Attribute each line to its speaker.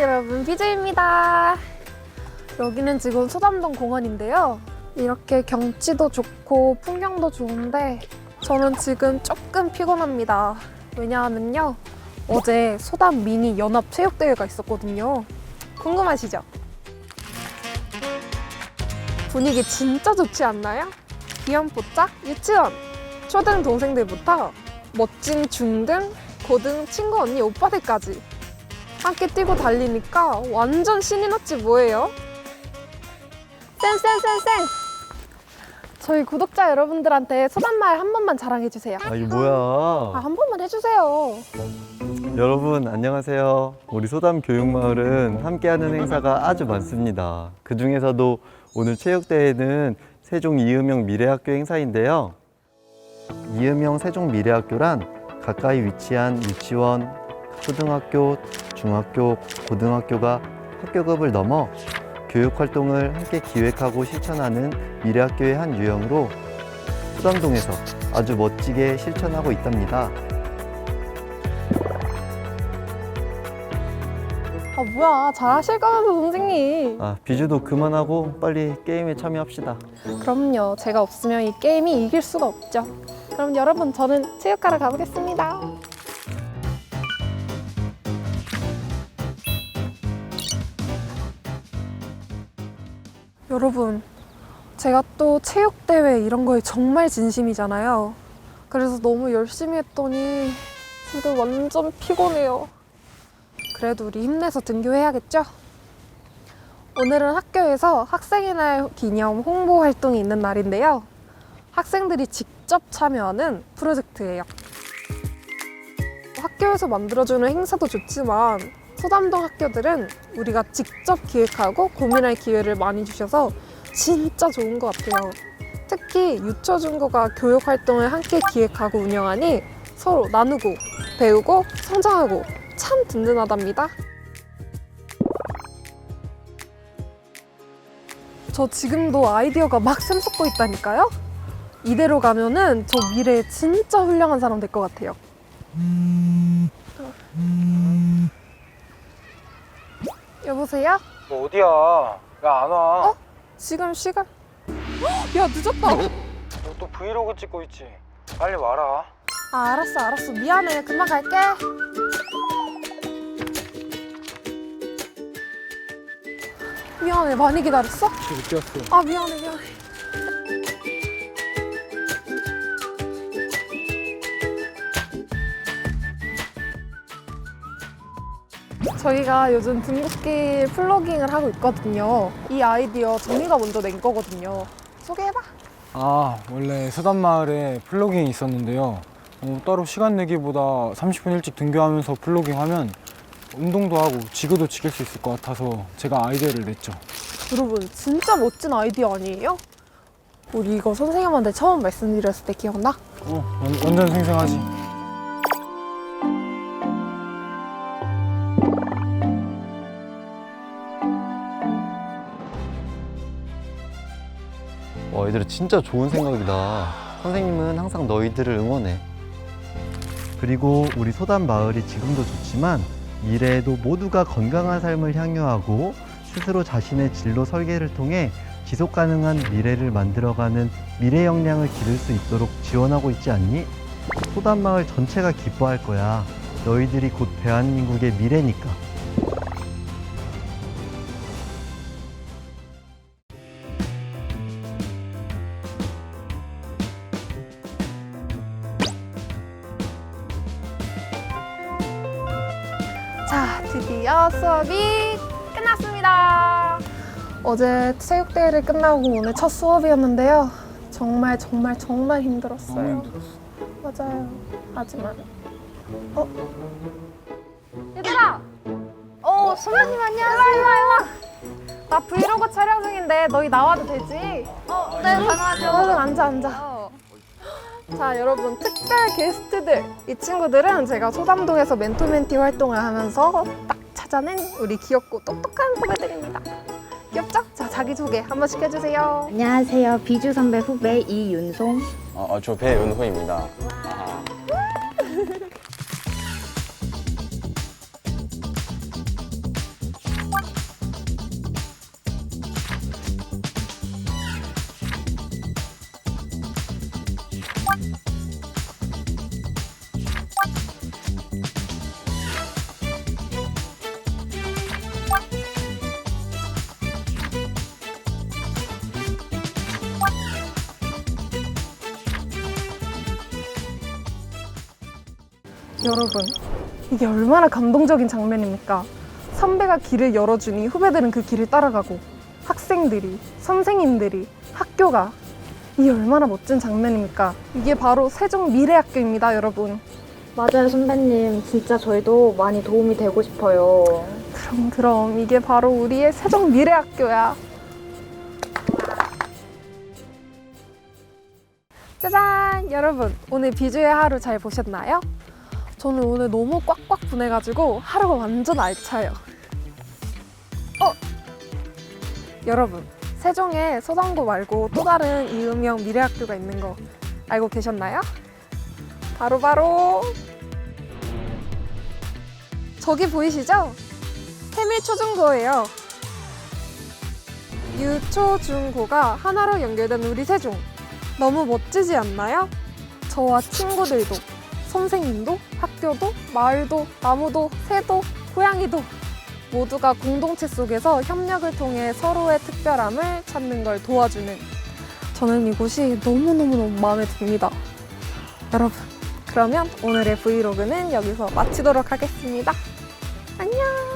Speaker 1: 여러분, 비주입니다. 여기는 지금 소담동 공원인데요. 이렇게 경치도 좋고 풍경도 좋은데 저는 지금 조금 피곤합니다. 왜냐하면요. 어제 소담 미니 연합 체육대회가 있었거든요. 궁금하시죠? 분위기 진짜 좋지 않나요? 귀염뽀짝 유치원 초등 동생들부터 멋진 중등 고등 친구 언니 오빠들까지 함께 뛰고 달리니까 완전 신이 났지 뭐예요? 쌩쌩쌩쌩 저희 구독자 여러분들한테 소단말 한 번만 자랑해 주세요.
Speaker 2: 아 이게
Speaker 1: 아,
Speaker 2: 뭐야?
Speaker 1: 한 번만 해주세요.
Speaker 2: 여러분 안녕하세요. 우리 소담 교육마을은 함께하는 행사가 아주 많습니다. 그 중에서도 오늘 체육대회는 세종 이음영 미래학교 행사인데요. 이음영 세종 미래학교란 가까이 위치한 유치원, 초등학교, 중학교, 고등학교가 학교급을 넘어 교육 활동을 함께 기획하고 실천하는 미래학교의 한 유형으로 소담동에서 아주 멋지게 실천하고 있답니다.
Speaker 1: 아 뭐야 잘하실 거면서 선생님.
Speaker 2: 아, 비주도 그만하고 빨리 게임에 참여합시다.
Speaker 1: 그럼요. 제가 없으면 이 게임이 이길 수가 없죠. 그럼 여러분 저는 체육하러 가보겠습니다. 여러분, 제가 또 체육대회 이런 거에 정말 진심이잖아요. 그래서 너무 열심히 했더니 지금 완전 피곤해요. 그래도 우리 힘내서 등교해야겠죠? 오늘은 학교에서 학생의 날 기념 홍보 활동이 있는 날인데요. 학생들이 직접 참여하는 프로젝트예요. 학교에서 만들어주는 행사도 좋지만 소담동 학교들은 우리가 직접 기획하고 고민할 기회를 많이 주셔서 진짜 좋은 것 같아요. 특히 유초중고가 교육 활동을 함께 기획하고 운영하니 서로 나누고 배우고 성장하고 참 든든하답니다. 저 지금도 아이디어가 막 샘솟고 있다니까요? 이대로 가면은 저 미래에 진짜 훌륭한 사람 될 것 같아요. 여보세요?
Speaker 3: 너 어디야? 왜 안 와?
Speaker 1: 어? 지금 시간? 헉, 야 늦었다.
Speaker 3: 너 또 브이로그 찍고 있지? 빨리 와라.
Speaker 1: 아 알았어 알았어 미안해 금방 갈게. 미안해 많이 기다렸어?
Speaker 3: 늦게 왔어.
Speaker 1: 아 미안해 미안해. 저희가 요즘 등굣길 플로깅을 하고 있거든요. 이 아이디어 정미가 먼저 낸 거거든요. 소개해봐.
Speaker 4: 아 원래 수단마을에 플로깅이 있었는데요 어, 따로 시간 내기보다 30분 일찍 등교하면서 플로깅 하면 운동도 하고 지구도 지킬 수 있을 것 같아서 제가 아이디어를 냈죠
Speaker 1: 여러분 진짜 멋진 아이디어 아니에요? 우리 이거 선생님한테 처음 말씀드렸을 때 기억나?
Speaker 4: 어, 완, 완전 생생하지
Speaker 2: 와, 얘들아 진짜 좋은 생각이다. 선생님은 항상 너희들을 응원해. 그리고 우리 소담 마을이 지금도 좋지만 미래에도 모두가 건강한 삶을 향유하고 스스로 자신의 진로 설계를 통해 지속 가능한 미래를 만들어가는 미래 역량을 기를 수 있도록 지원하고 있지 않니? 소담 마을 전체가 기뻐할 거야. 너희들이 곧 대한민국의 미래니까.
Speaker 1: 드디어 수업이 끝났습니다. 어제 체육대회를 끝나고 오늘 첫 수업이었는데요. 정말 정말 정말 힘들었어요. 맞아요. 하지만 어? 얘들아! 어, 선배님 안녕하세요. 일로 와, 일로 와. 나 브이로그 촬영 중인데 너희 나와도 되지? 어, 네, 가능하죠. 얼른 앉아, 앉아. 자, 여러분, 특별 게스트들. 이 친구들은 제가 소담동에서 멘토 멘티 활동을 하면서 딱 찾아낸 우리 귀엽고 똑똑한 후배들입니다. 귀엽죠? 자, 자기소개 한 번씩 해주세요.
Speaker 5: 안녕하세요. 비주 선배 후배 이윤송.
Speaker 3: 어, 어, 저 배은호입니다.
Speaker 1: 여러분, 이게 얼마나 감동적인 장면입니까? 선배가 길을 열어주니 후배들은 그 길을 따라가고 학생들이, 선생님들이, 학교가 이게 얼마나 멋진 장면입니까? 이게 바로 세종 미래학교입니다, 여러분.
Speaker 5: 맞아요, 선배님. 진짜 저희도 많이 도움이 되고 싶어요.
Speaker 1: 그럼 그럼 이게 바로 우리의 세종 미래학교야. 짜잔! 여러분, 오늘 비주의 하루 잘 보셨나요? 저는 오늘 너무 꽉꽉 분해가지고 하루가 완전 알차요. 어? 여러분, 세종에 소당고 말고 또 다른 이음형 미래학교가 있는 거 알고 계셨나요? 바로바로 저기 보이시죠? 태밀초중고예요. 유초중고가 하나로 연결된 우리 세종. 너무 멋지지 않나요? 저와 친구들도, 선생님도, 학교도, 마을도, 나무도, 새도, 고양이도 모두가 공동체 속에서 협력을 통해 서로의 특별함을 찾는 걸 도와주는 저는 이곳이 너무너무너무 마음에 듭니다. 여러분, 그러면 오늘의 브이로그는 여기서 마치도록 하겠습니다. 안녕!